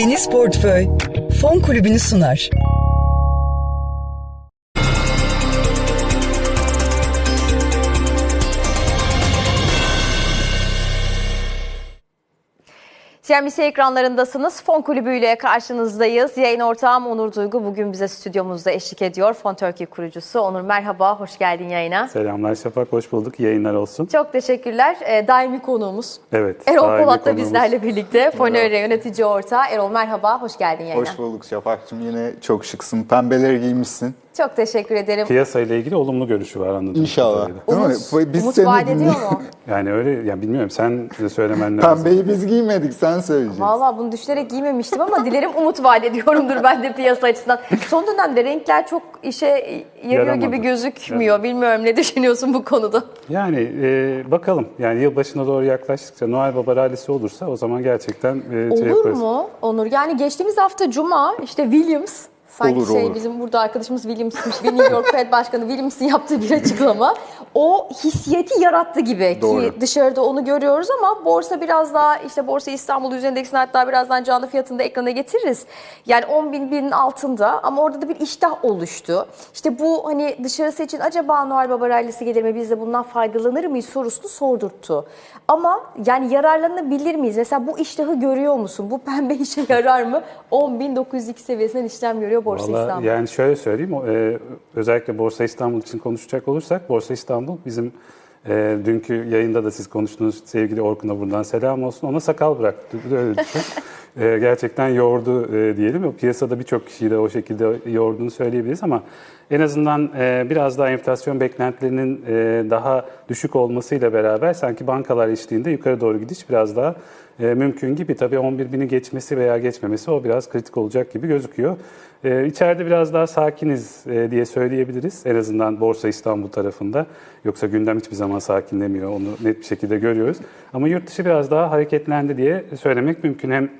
Deniz Portföy Fon Kulübü'nü sunar. CNBC ekranlarındasınız. Fon Kulübü ile karşınızdayız. Yayın ortağım Onur Duygu bugün bize stüdyomuzda eşlik ediyor. Fon Turkey kurucusu. Onur merhaba, hoş geldin yayına. Selamlar Şafak, hoş bulduk. Yayınlar olsun. Çok teşekkürler. Ee, daimi konuğumuz. Evet. Erol Polat da bizlerle birlikte. Fonöre yönetici ortağı. Erol merhaba, hoş geldin yayına. Hoş bulduk Şafak'cığım. Yine çok şıksın. Pembeleri giymişsin. Çok teşekkür ederim. Piyasa ile ilgili olumlu görüşü var anladığım İnşallah. Umut, mi? Biz umut seni vaat ediyor mu? Yani öyle, yani bilmiyorum sen de söylemen lazım. Pembeyi biz giymedik sen söyleyeceksin. Valla bunu düşünerek giymemiştim ama dilerim umut vaat ediyorumdur ben de piyasa açısından. Son dönemde renkler çok işe yarıyor Yaramadı. gibi gözükmüyor. Bilmiyorum ne düşünüyorsun bu konuda? Yani e, bakalım yani yılbaşına doğru yaklaştıkça Noel Baba rallisi olursa o zaman gerçekten e, şey Olur yaparız. mu Onur? Yani geçtiğimiz hafta Cuma işte Williams sanki Olur, şey olur. bizim burada arkadaşımız Williams'mış ve New York Fed Başkanı Williams'ın yaptığı bir açıklama. O hissiyeti yarattı gibi Doğru. ki dışarıda onu görüyoruz ama borsa biraz daha işte Borsa İstanbul Yüz Endeksini hatta birazdan canlı fiyatını da ekrana getiririz. Yani 10 bin binin altında ama orada da bir iştah oluştu. İşte bu hani dışarısı için acaba Noel Baba rallisi gelir mi biz de bundan faydalanır mıyız sorusunu sordurttu. Ama yani yararlanabilir miyiz? Mesela bu iştahı görüyor musun? Bu pembe işe yarar mı? 10.902 seviyesinden işlem görüyor Borsa Vallahi İstanbul. yani şöyle söyleyeyim, e, özellikle Borsa İstanbul için konuşacak olursak, Borsa İstanbul bizim e, dünkü yayında da siz konuştuğunuz sevgili Orkun'a buradan selam olsun. Ona sakal bıraktı, öyle düşün. E, gerçekten yordu e, diyelim. O piyasada birçok kişiyi de o şekilde yorduğunu söyleyebiliriz ama en azından e, biraz daha enflasyon beklentilerinin e, daha düşük olmasıyla beraber sanki bankalar eşliğinde yukarı doğru gidiş biraz daha e, mümkün gibi. Tabii 11 bini geçmesi veya geçmemesi o biraz kritik olacak gibi gözüküyor. E, içeride biraz daha sakiniz e, diye söyleyebiliriz. En azından Borsa İstanbul tarafında. Yoksa gündem hiçbir zaman sakinlemiyor. Onu net bir şekilde görüyoruz. Ama yurt dışı biraz daha hareketlendi diye söylemek mümkün. Hem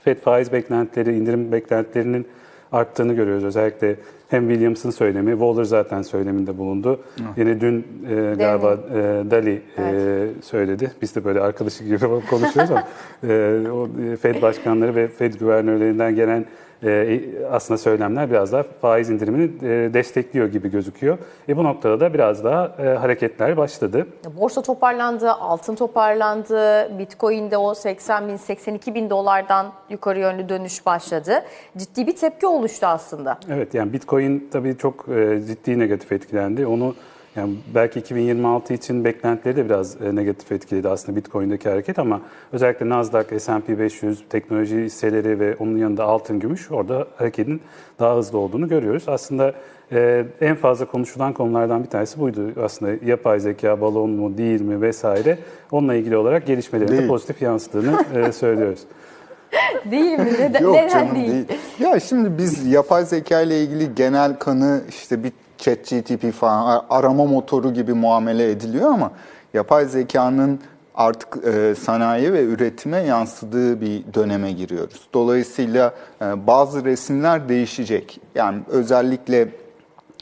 FED faiz beklentileri, indirim beklentilerinin arttığını görüyoruz. Özellikle hem Williams'ın söylemi, Waller zaten söyleminde bulundu. Yine dün e, galiba e, Dali e, söyledi. Biz de böyle arkadaşı gibi konuşuyoruz ama e, o e, FED başkanları ve FED güvernörlerinden gelen e, aslında söylemler biraz daha faiz indirimini e, destekliyor gibi gözüküyor. E, bu noktada da biraz daha e, hareketler başladı. Borsa toparlandı, altın toparlandı, Bitcoin'de o 80 bin, 82 bin dolardan yukarı yönlü dönüş başladı. Ciddi bir tepki oluştu aslında. Evet yani Bitcoin tabii çok e, ciddi negatif etkilendi. Onu yani belki 2026 için beklentileri de biraz e, negatif etkiledi aslında Bitcoin'deki hareket ama özellikle Nasdaq, S&P 500, teknoloji hisseleri ve onun yanında altın, gümüş orada hareketin daha hızlı olduğunu görüyoruz. Aslında e, en fazla konuşulan konulardan bir tanesi buydu. Aslında yapay zeka, balon mu, değil mi vesaire. Onunla ilgili olarak gelişmelerin de pozitif yansıdığını e, söylüyoruz. Değil mi? Neden, Yok neden canım değil? değil. Ya şimdi biz yapay zeka ile ilgili genel kanı işte bir chat GTP falan arama motoru gibi muamele ediliyor ama yapay zekanın artık e, sanayi ve üretime yansıdığı bir döneme giriyoruz. Dolayısıyla e, bazı resimler değişecek. Yani özellikle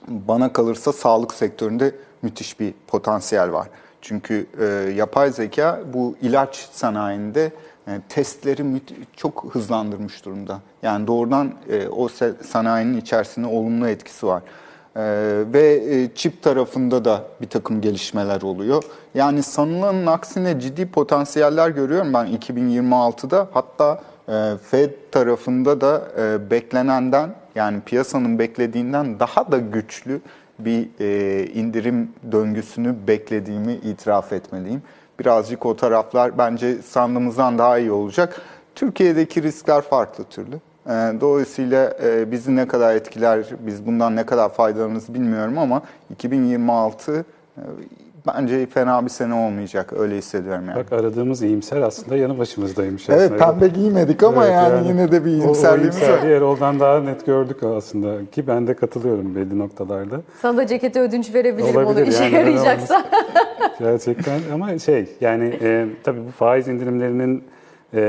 bana kalırsa sağlık sektöründe müthiş bir potansiyel var. Çünkü e, yapay zeka bu ilaç sanayinde e, testleri çok hızlandırmış durumda. Yani doğrudan e, o sanayinin içerisinde olumlu etkisi var. E, ve e, çip tarafında da bir takım gelişmeler oluyor. Yani sanılanın aksine ciddi potansiyeller görüyorum ben 2026'da. Hatta e, Fed tarafında da e, beklenenden yani piyasanın beklediğinden daha da güçlü bir e, indirim döngüsünü beklediğimi itiraf etmeliyim. Birazcık o taraflar bence sandığımızdan daha iyi olacak. Türkiye'deki riskler farklı türlü. E, dolayısıyla e, bizi ne kadar etkiler, biz bundan ne kadar faydalanırız bilmiyorum ama 2026 e, bence fena bir sene olmayacak. Öyle hissediyorum yani. Bak aradığımız iyimser aslında yanı başımızdaymış Evet aslında. pembe giymedik ama Evet, yani, yine de bir o- iyimserliğimiz o var. iyimserliği Erol'dan daha net gördük aslında ki ben de katılıyorum belli noktalarda. Sana da cekete ödünç verebilirim Olabilir onu işe yani, yarayacaksa. Gerçekten ama şey yani e, tabii bu faiz indirimlerinin e,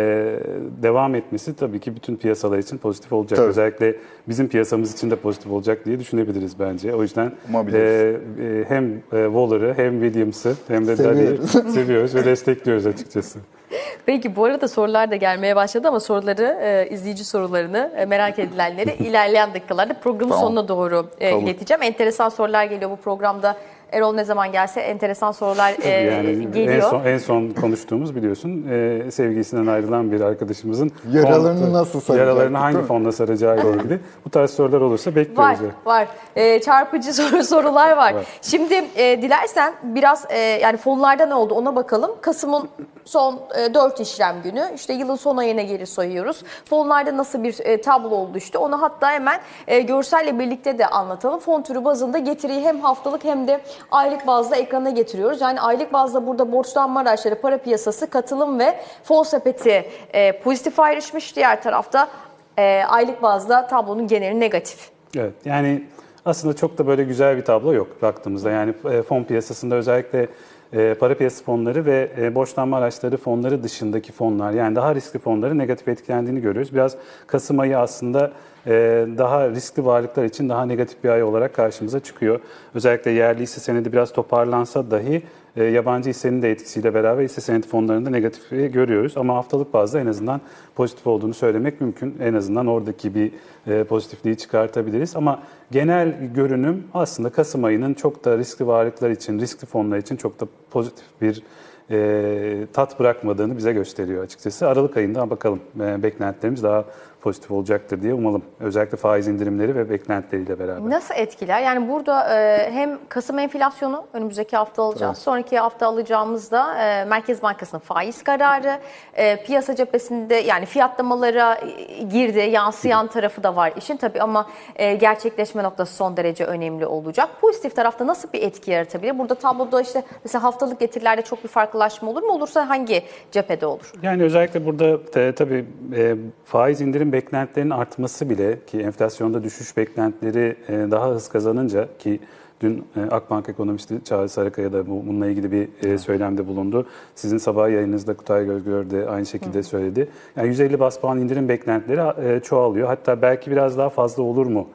devam etmesi tabii ki bütün piyasalar için pozitif olacak. Tabii. Özellikle bizim piyasamız için de pozitif olacak diye düşünebiliriz bence. O yüzden e, e, hem e, Waller'ı hem Williams'ı hem de. Dali'yi seviyoruz ve destekliyoruz açıkçası. Peki bu arada sorular da gelmeye başladı ama soruları, e, izleyici sorularını e, merak edilenleri ilerleyen dakikalarda programın Tamam. sonuna doğru e, Tamam. ileteceğim. Enteresan sorular geliyor bu programda. Erol ne zaman gelse enteresan sorular e, yani geliyor. en son en son konuştuğumuz biliyorsun e, sevgilisinden ayrılan bir arkadaşımızın Yaralarını fon- nasıl saracak, Yaralarını hangi fonla saracağı ile ilgili. Bu tarz sorular olursa Var, bekliyoruz. var. Ee, çarpıcı soru sorular var. Var. Şimdi e, dilersen biraz e, yani fonlarda ne oldu ona bakalım. Kasım'ın son e, 4 işlem günü. İşte yılın son ayına geri sayıyoruz. Fonlarda nasıl bir e, tablo oluştu? Onu hatta hemen e, görselle birlikte de anlatalım. Fon türü bazında getiriyi hem haftalık hem de aylık bazda ekrana getiriyoruz. Yani aylık bazda burada borçlanma araçları, para piyasası, katılım ve fon sepeti e, pozitif ayrışmış. Diğer tarafta e, aylık bazda tablonun geneli negatif. Evet yani aslında çok da böyle güzel bir tablo yok baktığımızda. Yani e, fon piyasasında özellikle e, para piyasası fonları ve e, borçlanma araçları fonları dışındaki fonlar yani daha riskli fonların negatif etkilendiğini görüyoruz. Biraz Kasım ayı aslında daha riskli varlıklar için daha negatif bir ay olarak karşımıza çıkıyor. Özellikle yerli hisse senedi biraz toparlansa dahi e, yabancı hissenin de etkisiyle beraber hisse senedi fonlarında negatifi görüyoruz. Ama haftalık bazda en azından pozitif olduğunu söylemek mümkün. En azından oradaki bir e, pozitifliği çıkartabiliriz. Ama genel görünüm aslında Kasım ayının çok da riskli varlıklar için, riskli fonlar için çok da pozitif bir e, tat bırakmadığını bize gösteriyor açıkçası. Aralık ayında bakalım e, beklentilerimiz daha pozitif olacaktır diye umalım. Özellikle faiz indirimleri ve beklentileriyle beraber. Nasıl etkiler? Yani burada e, hem Kasım enflasyonu önümüzdeki hafta alacağız. Sonraki hafta alacağımızda e, Merkez Bankası'nın faiz kararı, e, piyasa cephesinde yani fiyatlamalara girdi, yansıyan tarafı da var işin tabii ama e, gerçekleşme noktası son derece önemli olacak. Pozitif tarafta nasıl bir etki yaratabilir? Burada tabloda işte mesela haftalık getirilerde çok bir farklılaşma olur mu? Olursa hangi cephede olur? Yani özellikle burada e, tabii e, faiz indirim beklentilerinin artması bile ki enflasyonda düşüş beklentileri e, daha hız kazanınca ki dün e, Akbank ekonomisti Çağrı Sarıkaya da bu, bununla ilgili bir e, söylemde bulundu. Sizin sabah yayınınızda Kutay Gölgör de aynı şekilde söyledi. Yani 150 bas puan indirim beklentileri çoğalıyor. Hatta belki biraz daha fazla olur mu?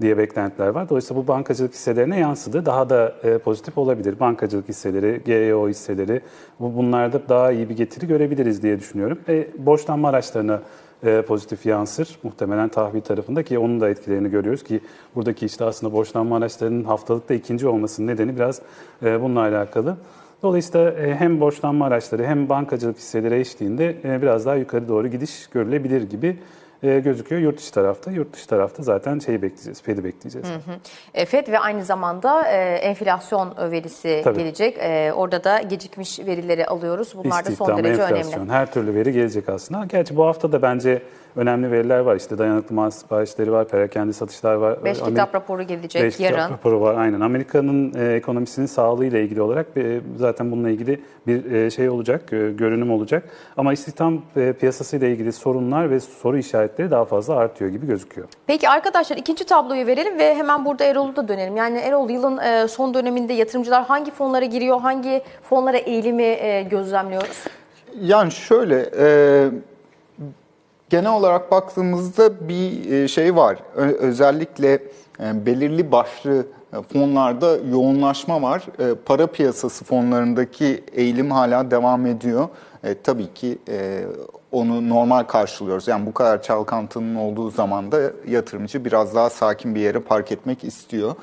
diye beklentiler var. Dolayısıyla bu bankacılık hisselerine yansıdı. Daha da e, pozitif olabilir. Bankacılık hisseleri, GEO hisseleri bu bunlarda daha iyi bir getiri görebiliriz diye düşünüyorum. E, borçlanma araçlarına e, pozitif yansır. Muhtemelen tahvil tarafında ki onun da etkilerini görüyoruz ki buradaki işte aslında borçlanma araçlarının haftalıkta ikinci olmasının nedeni biraz e, bununla alakalı. Dolayısıyla e, hem borçlanma araçları hem bankacılık hisseleri eşliğinde e, biraz daha yukarı doğru gidiş görülebilir gibi e, gözüküyor yurt içi tarafta. Yurt dışı tarafta zaten şeyi bekleyeceğiz, Fed'i bekleyeceğiz. E, FED ve aynı zamanda e, enflasyon verisi Tabii. gelecek. E, orada da gecikmiş verileri alıyoruz. Bunlar da son İstihdam, derece enflasyon, önemli. her türlü veri gelecek aslında. Gerçi bu hafta da bence önemli veriler var. İşte dayanıklı mal siparişleri var, perakende satışlar var. Beş Amerika- kitap raporu gelecek Beş kitap yarın. raporu var aynen. Amerika'nın e, ekonomisinin sağlığıyla ilgili olarak e, zaten bununla ilgili bir e, şey olacak, e, görünüm olacak. Ama istihdam e, piyasasıyla ilgili sorunlar ve soru işaretleri daha fazla artıyor gibi gözüküyor. Peki arkadaşlar ikinci tabloyu verelim ve hemen burada Erol'u da dönelim. Yani Erol yılın e, son döneminde yatırımcılar hangi fonlara giriyor, hangi fonlara eğilimi e, gözlemliyoruz? Yani şöyle, e, genel olarak baktığımızda bir e, şey var. Özellikle belirli başlı fonlarda yoğunlaşma var. Para piyasası fonlarındaki eğilim hala devam ediyor. E, tabii ki e, onu normal karşılıyoruz. Yani bu kadar çalkantının olduğu zaman da yatırımcı biraz daha sakin bir yere park etmek istiyor.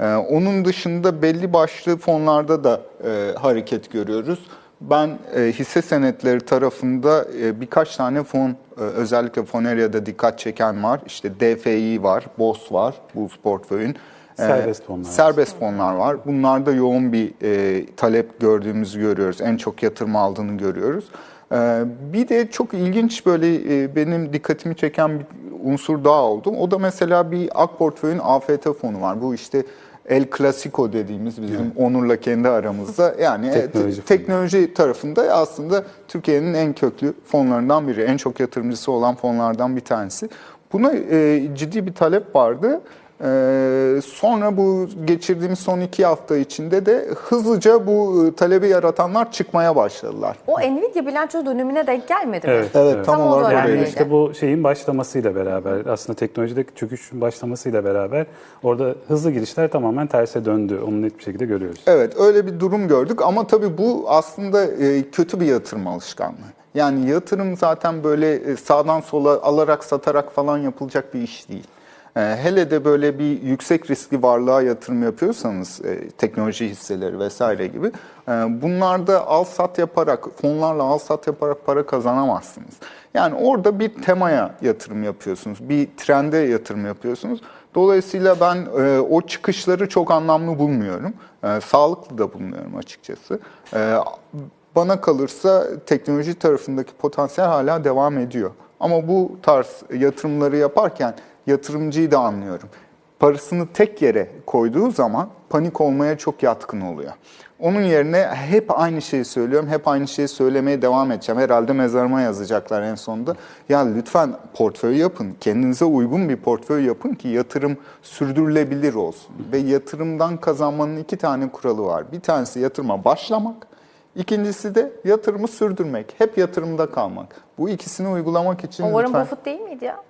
E, onun dışında belli başlı fonlarda da e, hareket görüyoruz. Ben e, hisse senetleri tarafında e, birkaç tane fon, e, özellikle Foneria'da dikkat çeken var. İşte DFI var, BOS var, Bulls Portföy'ün. E, Serbest fonlar. Serbest fonlar var. Bunlarda yoğun bir e, talep gördüğümüzü görüyoruz. En çok yatırım aldığını görüyoruz. E, bir de çok ilginç böyle e, benim dikkatimi çeken bir unsur daha oldu. O da mesela bir AK Portföy'ün AFT fonu var. Bu işte El Clasico dediğimiz bizim Onur'la kendi aramızda yani e, Teknoloji fonu. teknoloji tarafında aslında Türkiye'nin en köklü fonlarından biri, en çok yatırımcısı olan fonlardan bir tanesi. Buna e, ciddi bir talep vardı. E, sonra bu geçirdiğimiz son iki hafta içinde de hızlıca bu e, talebi yaratanlar çıkmaya başladılar. O Nvidia bilanço dönemine denk gelmedi mi? Evet. Evet, tam Tam olarak olarak Yani işte bu şeyin başlamasıyla beraber aslında teknolojideki çöküşün başlamasıyla beraber orada hızlı girişler tamamen terse döndü. Onu net bir şekilde görüyoruz. Evet öyle bir durum gördük ama tabii bu aslında e, kötü bir yatırım alışkanlığı. Yani yatırım zaten böyle e, sağdan sola alarak satarak falan yapılacak bir iş değil. E, Hele de böyle bir yüksek riskli varlığa yatırım yapıyorsanız, e, teknoloji hisseleri vesaire gibi, e, bunlarda al sat yaparak, fonlarla al sat yaparak para kazanamazsınız. Yani orada bir temaya yatırım yapıyorsunuz, bir trende yatırım yapıyorsunuz. Dolayısıyla ben e, o çıkışları çok anlamlı bulmuyorum. E, sağlıklı da bulmuyorum açıkçası. E, bana kalırsa teknoloji tarafındaki potansiyel hala devam ediyor. Ama bu tarz yatırımları yaparken yatırımcıyı da anlıyorum. Parasını tek yere koyduğu zaman panik olmaya çok yatkın oluyor. Onun yerine hep aynı şeyi söylüyorum, hep aynı şeyi söylemeye devam edeceğim. Herhalde mezarıma yazacaklar en sonunda. Ya lütfen portföy yapın, kendinize uygun bir portföy yapın ki yatırım sürdürülebilir olsun. Ve yatırımdan kazanmanın iki tane kuralı var. Bir tanesi yatırıma başlamak, İkincisi de yatırımı sürdürmek. Hep yatırımda kalmak. Bu ikisini uygulamak için Warren lütfen... Buffett değil miydi ya?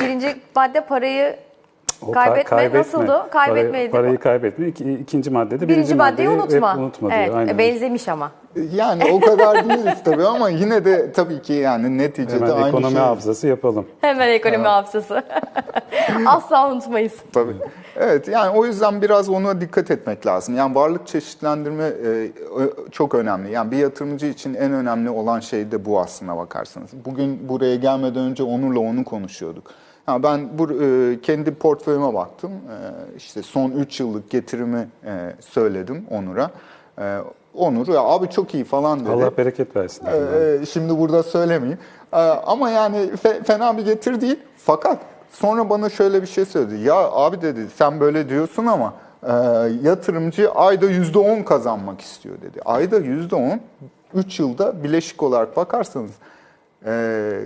Birinci madde parayı O ka- Kaybetme, nasıldı? Kaybetmeydi. Parayı, parayı kaybetme. İki, ikinci maddede birinci maddeyi maddeyi unutma. hep unutma evet, diyor. Aynen. benzemiş ama. Yani o kadar değiliz tabii ama yine de tabii ki yani neticede Hemen aynı ekonomi şey. hafızası yapalım. Hemen ekonomi hafızası. Asla unutmayız. Tabii. Evet yani o yüzden biraz ona dikkat etmek lazım. Yani varlık çeşitlendirme e, çok önemli. Yani bir yatırımcı için en önemli olan şey de bu aslına bakarsanız. Bugün buraya gelmeden önce Onur'la onu konuşuyorduk. Yani ben bu e, kendi portföyüme baktım. E, işte son 3 yıllık getirimi e, söyledim Onur'a. E, Onur ya abi çok iyi falan dedi. Allah bereket versin. Ee, şimdi burada söylemeyeyim. Ee, ama yani fe- fena bir getir değil. Fakat sonra bana şöyle bir şey söyledi. Ya abi dedi sen böyle diyorsun ama e, yatırımcı ayda yüzde on kazanmak istiyor dedi. Ayda yüzde on, 3 yılda bileşik olarak bakarsanız e,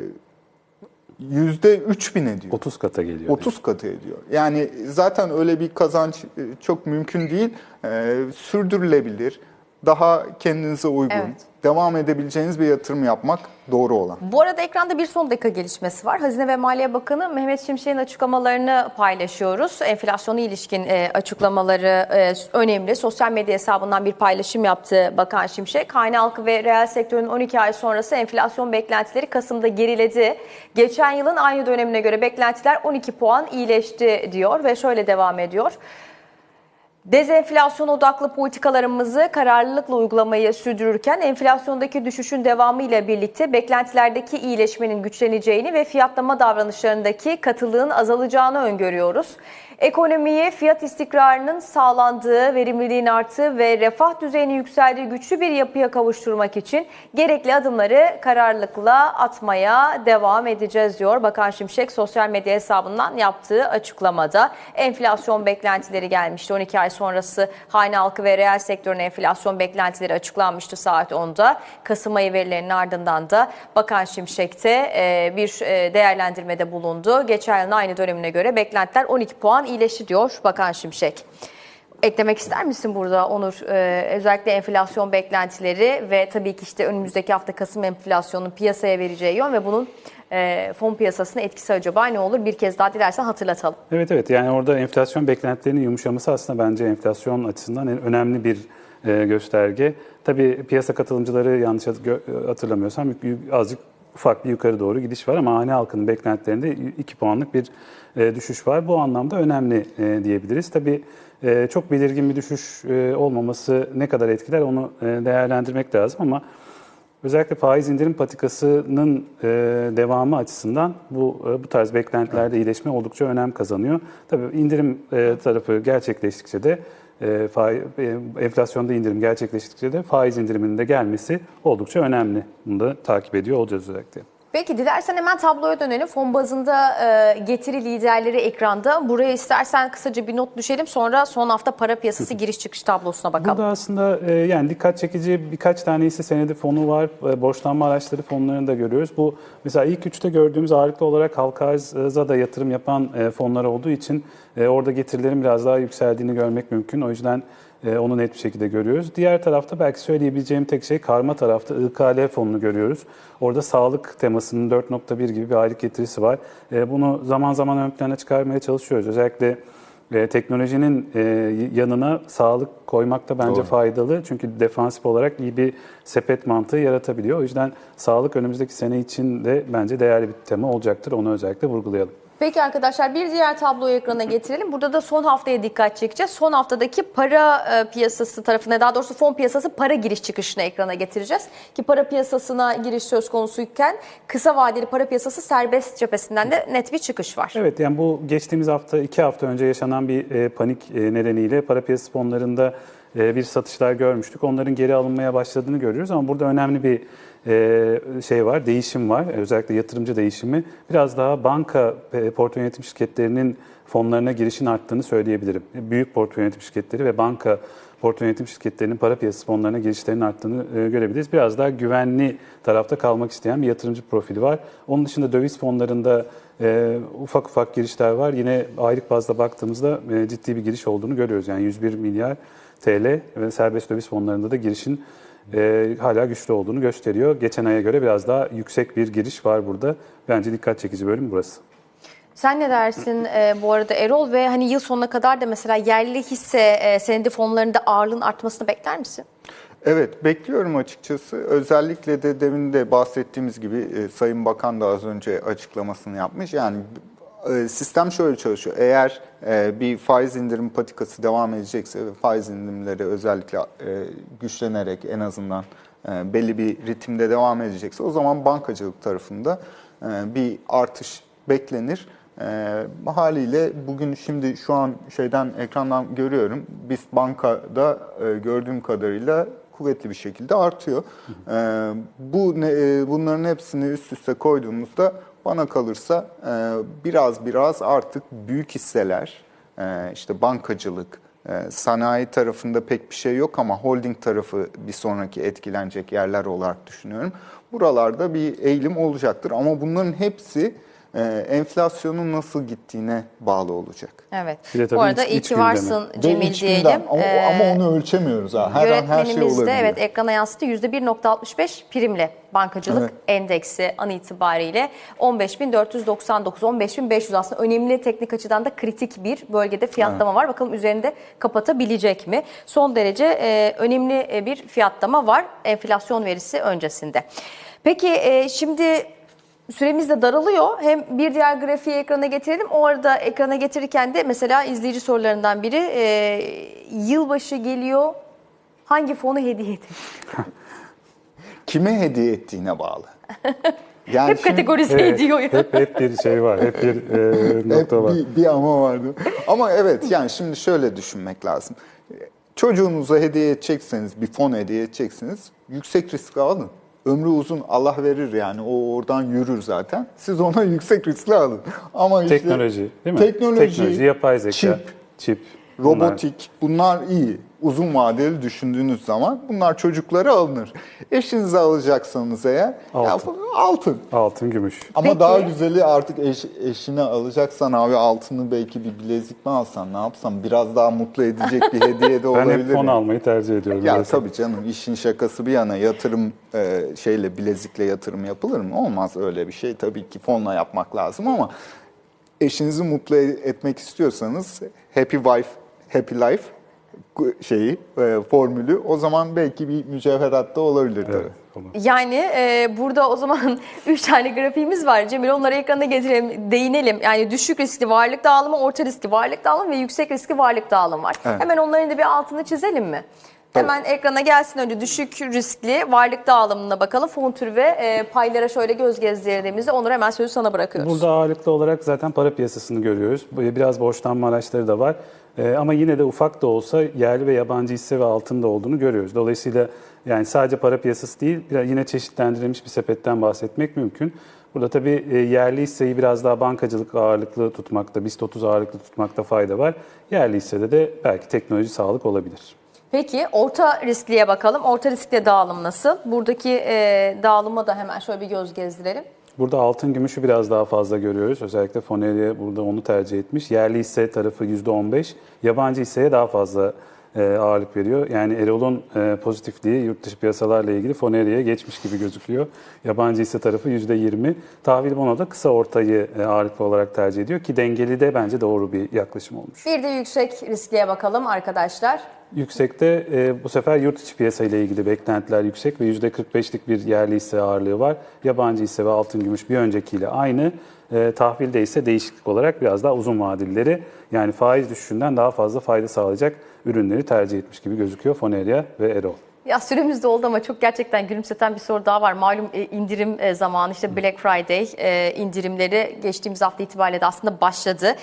yüzde üç bin ediyor. 30 kata geliyor. 30 katı ediyor. Yani zaten öyle bir kazanç e, çok mümkün değil. Ee, sürdürülebilir, daha kendinize uygun, Evet. devam edebileceğiniz bir yatırım yapmak doğru olan. Bu arada ekranda bir son dakika gelişmesi var. Hazine ve Maliye Bakanı Mehmet Şimşek'in açıklamalarını paylaşıyoruz. Enflasyona ilişkin e, açıklamaları e, önemli. Sosyal medya hesabından bir paylaşım yaptı Bakan Şimşek. Hane halkı ve reel sektörün 12 ay sonrası enflasyon beklentileri Kasım'da geriledi. Geçen yılın aynı dönemine göre beklentiler 12 puan iyileşti diyor ve şöyle devam ediyor. Dezenflasyon odaklı politikalarımızı kararlılıkla uygulamayı sürdürürken enflasyondaki düşüşün devamı ile birlikte beklentilerdeki iyileşmenin güçleneceğini ve fiyatlama davranışlarındaki katılığın azalacağını öngörüyoruz. Ekonomiye fiyat istikrarının sağlandığı, verimliliğin arttığı ve refah düzeyinin yükseldiği güçlü bir yapıya kavuşturmak için gerekli adımları kararlılıkla atmaya devam edeceğiz diyor Bakan Şimşek sosyal medya hesabından yaptığı açıklamada. Enflasyon beklentileri gelmişti. 12 ay sonrası hane halkı ve reel sektörün enflasyon beklentileri açıklanmıştı saat 10'da. Kasım ayı verilerinin ardından da Bakan Şimşek de e, bir e, değerlendirmede bulundu. Geçen yılın aynı dönemine göre beklentiler 12 puan iyileşti diyor Bakan Şimşek. Eklemek ister misin burada Onur? Ee, özellikle enflasyon beklentileri ve tabii ki işte önümüzdeki hafta Kasım enflasyonun piyasaya vereceği yön ve bunun e, fon piyasasına etkisi acaba ne olur? Bir kez daha dilersen hatırlatalım. Evet evet yani orada enflasyon beklentilerinin yumuşaması aslında bence enflasyon açısından en önemli bir e, gösterge. Tabii piyasa katılımcıları yanlış hatırlamıyorsam azıcık ufak bir yukarı doğru gidiş var ama hane halkının beklentilerinde 2 puanlık bir e, düşüş var. Bu anlamda önemli e, diyebiliriz. Tabii e, çok belirgin bir düşüş olmaması ne kadar etkiler onu değerlendirmek lazım ama Özellikle faiz indirim patikasının devamı açısından bu bu tarz beklentilerde iyileşme oldukça önem kazanıyor. Tabii indirim tarafı gerçekleştikçe de e, e, enflasyonda indirim gerçekleştikçe de faiz indiriminin de gelmesi oldukça önemli. Bunu da takip ediyor olacağız özellikle. Peki dilersen hemen tabloya dönelim. Fon bazında e, getiri liderleri ekranda. Buraya istersen kısaca bir not düşelim. Sonra son hafta para piyasası giriş çıkış tablosuna bakalım. Burada aslında e, yani dikkat çekici birkaç tane hisse senedi fonu var. E, borçlanma araçları fonlarını da görüyoruz. Bu mesela ilk üçte gördüğümüz ağırlıklı olarak halka arza da yatırım yapan e, fonlar olduğu için e, orada getirilerin biraz daha yükseldiğini görmek mümkün. O yüzden e, onu net bir şekilde görüyoruz. Diğer tarafta belki söyleyebileceğim tek şey karma tarafta IKL fonunu görüyoruz. Orada sağlık temasının 4.1 gibi bir aylık getirisi var. E, bunu zaman zaman ön plana çıkarmaya çalışıyoruz. Özellikle e, teknolojinin e, yanına sağlık koymak da bence Doğru. faydalı. Çünkü defansif olarak iyi bir sepet mantığı yaratabiliyor. O yüzden sağlık önümüzdeki sene için de bence değerli bir tema olacaktır. Onu özellikle vurgulayalım. Peki arkadaşlar bir diğer tabloyu ekrana getirelim. Burada da son haftaya dikkat çekeceğiz. Son haftadaki para e, piyasası tarafına daha doğrusu fon piyasası para giriş çıkışını ekrana getireceğiz. Ki para piyasasına giriş söz konusuyken kısa vadeli para piyasası serbest cephesinden de net bir çıkış var. Evet yani bu geçtiğimiz hafta, iki hafta önce yaşanan bir e, panik e, nedeniyle para piyasası fonlarında bir satışlar görmüştük. Onların geri alınmaya başladığını görüyoruz ama burada önemli bir e, şey var, değişim var. Özellikle yatırımcı değişimi. Biraz daha banka e, portföy yönetim şirketlerinin fonlarına girişin arttığını söyleyebilirim. Büyük portföy yönetim şirketleri ve banka portföy yönetim şirketlerinin para piyasası fonlarına girişlerinin arttığını e, görebiliriz. Biraz daha güvenli tarafta kalmak isteyen bir yatırımcı profili var. Onun dışında döviz fonlarında e, ufak ufak girişler var. Yine aylık bazda baktığımızda e, ciddi bir giriş olduğunu görüyoruz. Yani 101 milyar TL ve serbest döviz fonlarında da girişin e, hala güçlü olduğunu gösteriyor. Geçen aya göre biraz daha yüksek bir giriş var burada. Bence dikkat çekici bölüm burası. Sen ne dersin e, bu arada Erol ve hani yıl sonuna kadar da mesela yerli hisse e, senedi fonlarında ağırlığın artmasını bekler misin? Evet bekliyorum açıkçası. Özellikle de demin de bahsettiğimiz gibi e, Sayın Bakan da az önce açıklamasını yapmış. Yani e, sistem şöyle çalışıyor. Eğer e, bir faiz indirim patikası devam edecekse ve faiz indirimleri özellikle güçlenerek en azından belli bir ritimde devam edecekse o zaman bankacılık tarafında bir artış beklenir. E, haliyle bugün şimdi şu an şeyden ekrandan görüyorum. Biz bankada e, gördüğüm kadarıyla kuvvetli bir şekilde artıyor. E, bu ne, e, bunların hepsini üst üste koyduğumuzda bana kalırsa e, biraz biraz artık büyük hisseler, e, işte bankacılık, sanayi tarafında pek bir şey yok ama holding tarafı bir sonraki etkilenecek yerler olarak düşünüyorum. Buralarda bir eğilim olacaktır ama bunların hepsi e, enflasyonun nasıl gittiğine bağlı olacak. Evet. Bir de tabii bu arada iç- iyi iç ki varsın Cemil iç gündem. diyelim. Ama, Ee, ama onu ölçemiyoruz ha. Her an her şey olabiliyor. de evet ekrana yansıttı. %1.65 primli bankacılık Evet. endeksi an itibariyle 15.499, 15.500 aslında önemli teknik açıdan da kritik bir bölgede fiyatlama var. Bakalım üzerinde kapatabilecek mi? Son derece e, önemli e, bir fiyatlama var enflasyon verisi öncesinde. Peki e, şimdi Süremiz de daralıyor. Hem bir diğer grafiği ekrana getirelim. O arada ekrana getirirken de mesela izleyici sorularından biri e, yılbaşı geliyor. Hangi fonu hediye edin? Kime hediye ettiğine bağlı. Yani Hep şimdi- kategorize Evet, ediyor. hep, hep bir şey var, hep bir e, Hep nokta var. bir, bir ama vardı. Ama evet yani şimdi şöyle düşünmek lazım. Çocuğunuza hediye edecekseniz, bir fon hediye edeceksiniz, yüksek riskli alın. Ömrü uzun Allah verir yani o oradan yürür zaten. Siz ona yüksek riskli alın. Ama işte Teknoloji değil mi? Teknoloji, Teknoloji, yapay zeka, çip, çip, bunlar. robotik bunlar iyi. Uzun vadeli düşündüğünüz zaman bunlar çocuklara alınır. Eşinize alacaksanız eğer Altın. ya, altın. altın, gümüş. Ama Peki. daha güzeli artık eş, eşine alacaksan abi altını belki bir bilezik mi alsan ne yapsan biraz daha mutlu edecek bir hediye de Ben olabilir. hep fon almayı tercih ediyorum. Ya mesela. tabii canım işin şakası bir yana yatırım e, şeyle bilezikle yatırım yapılır mı? Olmaz öyle bir şey. Tabii ki fonla yapmak lazım ama eşinizi mutlu e- etmek istiyorsanız happy wife happy life şeyi e, formülü o zaman belki bir mücevherat da olabilir tabii. Evet, onu. Yani e, burada o zaman 3 tane grafiğimiz var. Cemil onları ekrana getirelim, değinelim. Yani düşük riskli varlık dağılımı, orta riskli varlık dağılımı ve yüksek riskli varlık dağılımı var. Evet. Hemen onların da bir altını çizelim mi? Tabii. Hemen ekrana gelsin önce düşük riskli varlık dağılımına bakalım. Fon tür ve e, paylara şöyle göz gezdirdiğimizde Onur hemen sözü sana bırakıyoruz. Burada ağırlıklı olarak zaten para piyasasını görüyoruz. Biraz borçlanma araçları da var. Ee, ama yine de ufak da olsa yerli ve yabancı hisse ve altın da olduğunu görüyoruz. Dolayısıyla yani sadece para piyasası değil, yine çeşitlendirilmiş bir sepetten bahsetmek mümkün. Burada tabii e, yerli hisseyi biraz daha bankacılık ağırlıklı tutmakta, BIST 30 ağırlıklı tutmakta fayda var. Yerli hissede de belki teknoloji sağlık olabilir. Peki orta riskliye bakalım. Orta riskli dağılım nasıl? Buradaki e, dağılıma da hemen şöyle bir göz gezdirelim. Burada altın gümüşü biraz daha fazla görüyoruz. Özellikle Foneriye burada onu tercih etmiş. Yerli hisse tarafı %15, yabancı hisseye daha fazla ağırlık veriyor. Yani Erol'un e, pozitifliği yurt dışı piyasalarla ilgili Foneri'ye geçmiş gibi gözüküyor. Yabancı hisse tarafı %20. Tahvil bono da kısa ortayı e, ağırlıklı olarak tercih ediyor ki dengeli de bence doğru bir yaklaşım olmuş. Bir de yüksek riskliye bakalım arkadaşlar. Yüksekte e, bu sefer yurt içi piyasa ile ilgili beklentiler yüksek ve %45'lik bir yerli hisse ağırlığı var. Yabancı hisse ve altın gümüş bir öncekiyle aynı. E, tahvilde ise değişiklik olarak biraz daha uzun vadelileri yani faiz düşüşünden daha fazla fayda sağlayacak ürünleri tercih etmiş gibi gözüküyor Foneria ve Erol. Ya süremiz de oldu ama çok gerçekten gülümseten bir soru daha var. Malum e, indirim e, zamanı işte Black Friday e, indirimleri geçtiğimiz hafta itibariyle de aslında başladı.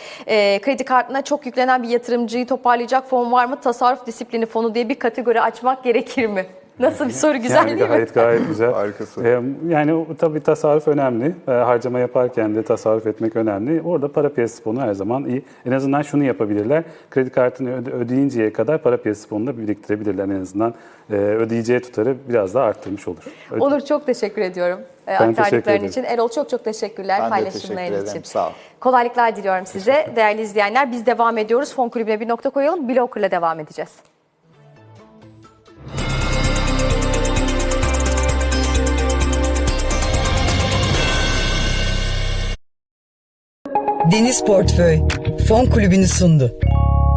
Kredi kartına çok yüklenen bir yatırımcıyı toparlayacak fon var mı? Tasarruf disiplini fonu diye bir kategori açmak gerekir mi? Nasıl bir soru güzel yani değil mi? gayet gayet güzel. Harikasın. Ee, yani o, tabii tasarruf önemli. Ee, harcama yaparken de tasarruf etmek önemli. Orada para piyasası fonu her zaman iyi. En azından şunu yapabilirler. Kredi kartını öde- ödeyinceye kadar para piyasası fonunu da biriktirebilirler. En azından e, ödeyeceği tutarı biraz daha arttırmış olur. Öyle- Olur çok teşekkür ediyorum. e, Ben teşekkür ederim. için. Erol çok çok teşekkürler Ben paylaşımların teşekkür için. ederim. Sağ ol. Kolaylıklar diliyorum size değerli izleyenler. Biz devam ediyoruz. Fon kulübüne bir nokta koyalım. Blocker'la devam edeceğiz. Deniz Portföy Fon Kulübü'nü sundu.